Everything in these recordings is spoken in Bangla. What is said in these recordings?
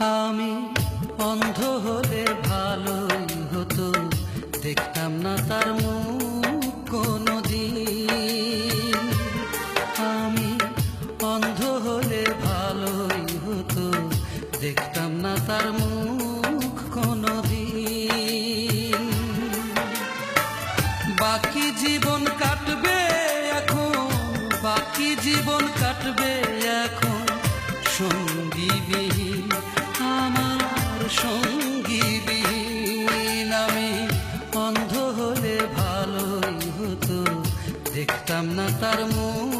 আমি অন্ধ হলে ভালোই হতো। দেখতাম না তার মুখ কোনো দিন আমি অন্ধ হলে ভালোই হতো। দেখতাম না তার মুখ কোনো দিন বাকি জীবন কাটবে এখন, বাকি জীবন কাটবে এখন। সঙ্গীবিহীন আমার সঙ্গী আমি অন্ধ হলে ভালোই হতো। দেখতাম না তার মুখ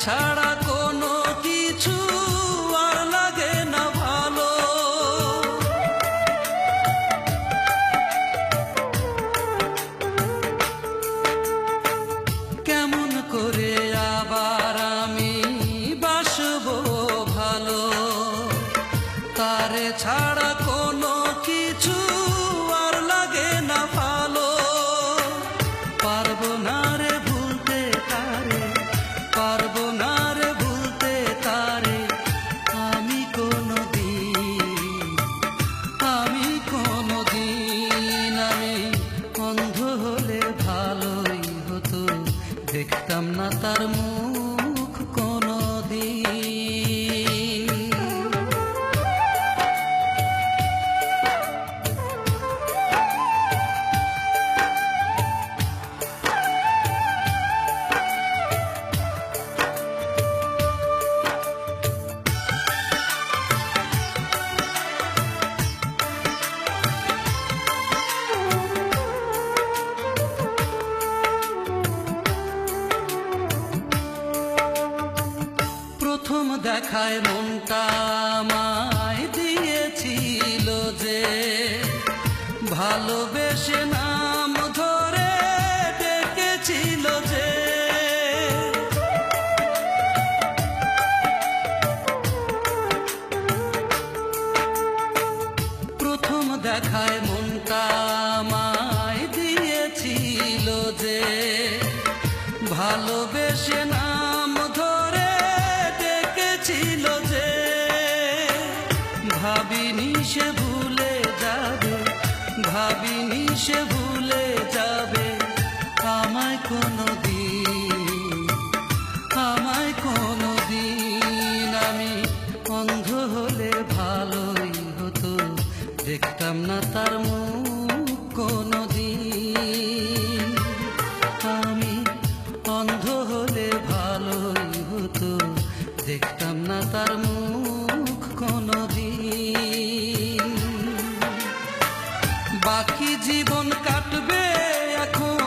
ছাড়া দেখতাম না দেখায় মনটা আমায় দিয়েছিল যে ভালোবেসে নাম ভাবিনি সে ভুলে যাবে, ভাবিনি সে ভুলে যাবে। আমায় কোনো দিন আমায় কোনো দিন আমি অন্ধ হলে ভালোই হতো। দেখতাম না তার মুখ কোনো দিন আমি অন্ধ হলে ভালোই হতো। দেখতাম না তার মুখ কোনো দিন বাকি জীবন কাটবে এখন,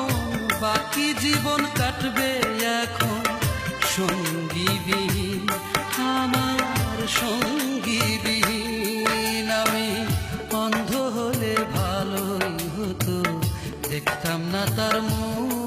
বাকি জীবন কাটবে এখন। সঙ্গীবিহীন, আমার সঙ্গীবিহীন আমি অন্ধ হলে ভালোই হতো। দেখতাম না তার মুখ